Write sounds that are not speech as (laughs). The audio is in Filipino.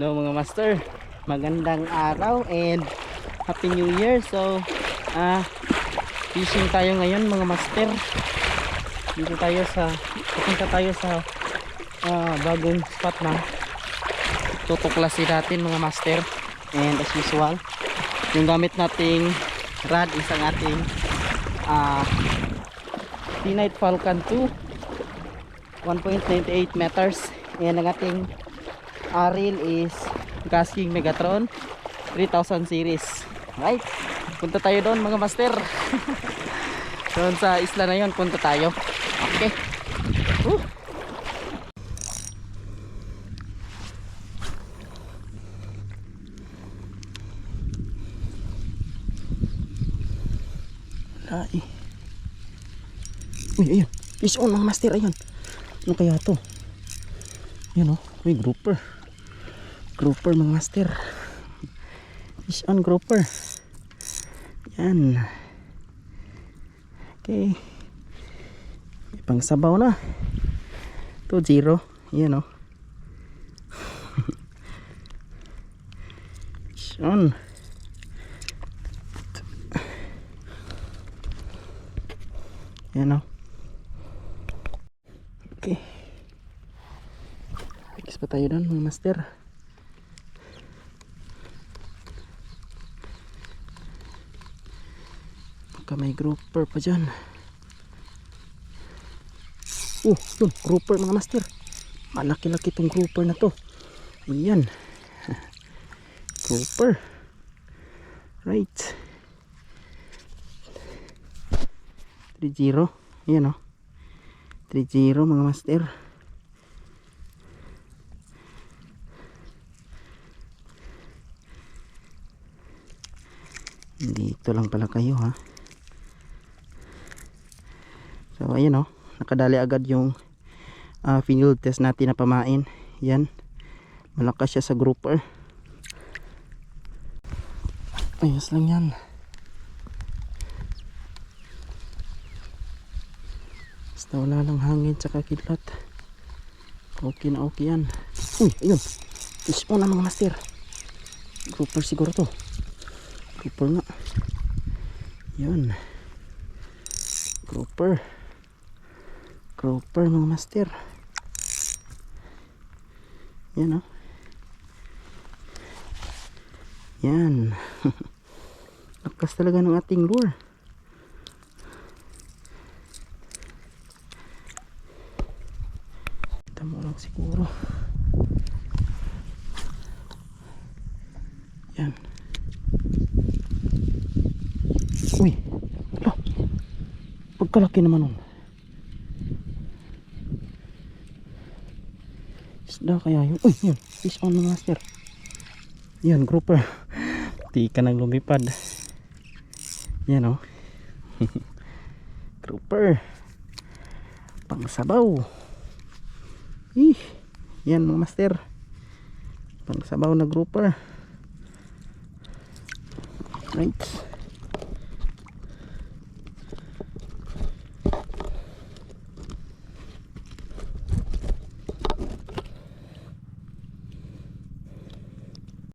No mga master, magandang araw and Happy New Year. So, ah fishing tayo ngayon mga master. Dito tayo sa pupunta tayo sa ah, bagong spot na tutuklasin natin mga master. And as usual, yung gamit nating rod is ang ating ah T-Night Falcon 2 1.98 meters and ang ating reel is Gasking Megatron 3000 series right punta tayo doon mga master (laughs) doon sa isla na yon punta tayo okay Woo! Ay. Uy, ayun. Fish on mga master, ayun. Ano kaya to? Yan o. Uy, grouper. Grouper mga master. Fish on grouper. Yan. Okay. May pang sabaw na. 2-0. Yan o. (laughs) Fish on. Yan o. Okay. Fix pa tayo doon mga master. Baka may grouper pa dyan. Oh, yun, grouper mga master. Malaki-laki tong grouper na to. Ayan. (laughs) Grouper. Right. 3-0. Ayan o. 3-0 mga master. Dito lang pala kayo ha. So ayan o. Nakadali agad yung uh, field test natin na pamain. Yan. Malakas siya sa grouper. Ayos lang yan. Basta wala lang hangin tsaka kidlat. Okay na okay yan. Uy, ayun. Fish po na mga master. Grouper siguro to. Grouper nga. Yun. Grouper. Grouper mga master. Yan oh. (laughs) Yan. Lakas talaga ng ating lure. Kita mo lang siguro. Yan. Uy. Hala. Pagkalaki naman nun. Isda kaya yun. Uy, yun. Fish on master. Yan, grouper. Di ka nang lumipad. Yan oh. grouper. Pangsabaw. Ih, yan mga master. Pangsabaw na grouper. Right.